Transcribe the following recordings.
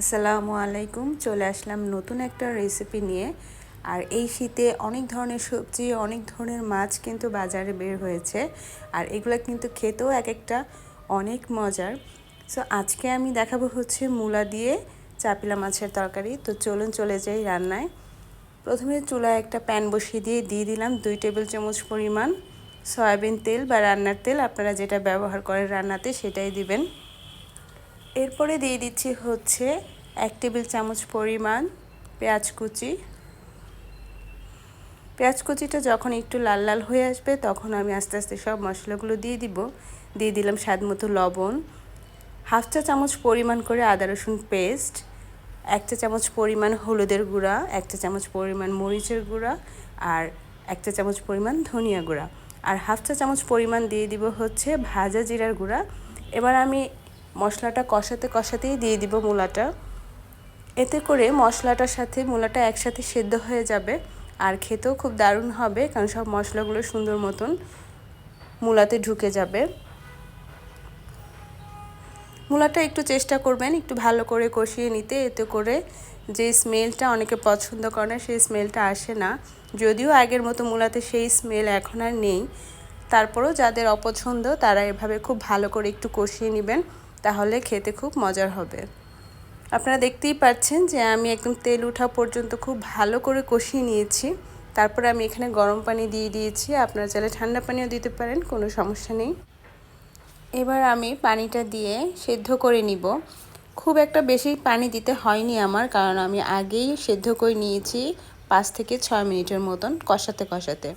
আসসালামু আলাইকুম। চলে আসলাম নতুন একটা রেসিপি নিয়ে। আর এই শীতে অনেক ধরনের সবজি, অনেক ধরনের মাছ কিন্তু বাজারে বের হয়েছে। আর এগুলো কিন্তু খেতেও এক একটা অনেক মজার। সো আজকে আমি দেখাবো হচ্ছে মূলা দিয়ে চাপিলা মাছের তরকারি। তো চলুন চলে যাই রান্নায়। প্রথমে চুলায় একটা প্যান বসিয়ে দিয়ে দিয়ে দিলাম দুই টেবিল চামচ পরিমাণ সয়াবিন তেল বা রান্নার তেল। আপনারা যেটা ব্যবহার করেন রান্নাতে সেটাই দিবেন। এরপরে দিয়ে দিচ্ছি হচ্ছে এক টেবিল চামচ পরিমাণ পেঁয়াজ কুচি। পেঁয়াজ কুচিটা যখন একটু লাল লাল হয়ে আসবে, তখন আমি আস্তে আস্তে সব মশলাগুলো দিয়ে দিব। দিয়ে দিলাম স্বাদ মতো লবণ। হাফ চা চামচ পরিমাণ করে আদা রসুন পেস্ট, এক চা চামচ পরিমাণ হলুদের গুঁড়া, এক চা চামচ পরিমাণ মরিচের গুঁড়া আর এক চা চামচ পরিমাণ ধনিয়া গুঁড়া। আর হাফ চা চামচ পরিমাণ দিয়ে দিব হচ্ছে ভাজা জিরার গুঁড়া। এবার আমি মশলাটা কষাতে কষাতেই দিয়ে দিব মূলাটা। এতে করে মশলাটার সাথে মূলাটা একসাথে সেদ্ধ হয়ে যাবে। আর খেতেও খুব দারুণ হবে, কারণ সব মশলাগুলো সুন্দর মতন মূলাতে ঢুকে যাবে। মূলাটা একটু চেষ্টা করবেন একটু ভালো করে কষিয়ে নিতে, এতে করে যে স্মেলটা অনেকে পছন্দ করে না, সেই স্মেলটা আসে না। যদিও আগের মতো মূলাতে সেই স্মেল এখন আর নেই। তারপরেও যাদের অপছন্দ তারা এভাবে খুব ভালো করে একটু কষিয়ে নেবেন। তাহলে খেতে খুব মজার হবে। আপনারা দেখতেই পাচ্ছেন যে আমি একদম তেল ওঠা পর্যন্ত খুব ভালো করে কষিয়ে নিয়েছি। তারপরে আমি এখানে গরম পানি দিয়ে দিয়েছি। আপনারা চাইলে ঠান্ডা পানিও দিতে পারেন, কোনো সমস্যা নেই। এবার আমি পানিটা দিয়ে সেদ্ধ করে নিব। খুব একটা বেশি পানি দিতে হয়নি আমার, কারণ আমি আগেই সেদ্ধ করে নিয়েছি পাঁচ থেকে ছয় মিনিটের মতন কষাতে কষাতে।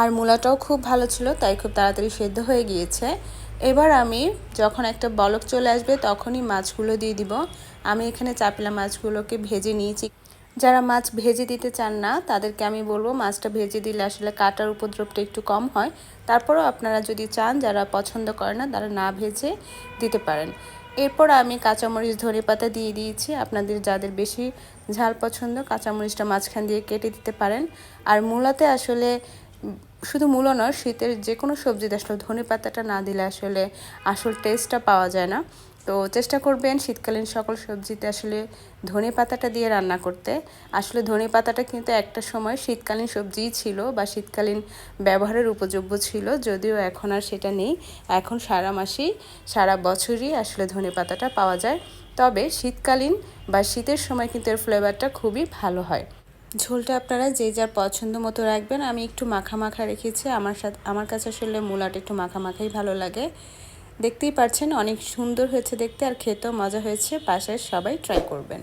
আর মূলাটাও খুব ভালো ছিল, তাই খুব তাড়াতাড়ি সেদ্ধ হয়ে গিয়েছে। এবার আমি যখন একটা বলক চলে আসবে তখনই মাছগুলো দিয়ে দিব। আমি এখানে চাপিলা মাছগুলোকে ভেজে নিয়েছি। যারা মাছ ভেজে দিতে চান না, তাদেরকে আমি বলব মাছটা ভেজে দিলে আসলে কাটার উপদ্রবটা একটু কম হয়। তারপরও আপনারা যদি চান, যারা পছন্দ করে না, তারা না ভেজে দিতে পারেন। এরপর আমি কাঁচামরিচ ধনে পাতা দিয়ে দিয়েছি। আপনাদের যাদের বেশি ঝাল পছন্দ, কাঁচামরিচটা মাঝখান দিয়ে কেটে দিতে পারেন। আর মূলাতে আসলে শুধু মূলো নয়, শীতের যে কোনো সবজিতে আসলে ধনে পাতাটা না দিলে আসলে আসল টেস্টটা পাওয়া যায় না। তো চেষ্টা করবেন শীতকালীন সকল সবজিতে আসলে ধনে পাতাটা দিয়ে রান্না করতে। আসলে ধনে পাতাটা কিন্তু একটা সময় শীতকালীন সবজিই ছিল বা শীতকালীন ব্যবহারের উপযোগ্য ছিল, যদিও এখন আর সেটা নেই। এখন সারা মাসেই, সারা বছরই আসলে ধনে পাতাটা পাওয়া যায়। তবে শীতকালীন বা শীতের সময় কিন্তু এর ফ্লেভারটা খুবই ভালো হয়। ঝোলটা আপনারা যে যার পছন্দ মতো রাখবেন। আমি একটু মাখা মাখা রেখেছি। আমার সাথে আমার কাছে আসলে মূলাটা একটু মাখা মাখাই ভালো লাগে। দেখতেই পারছেন, অনেক সুন্দর হয়েছে দেখতে আর খেতেও মজা হয়েছে। পাশের সবাই ট্রাই করবেন।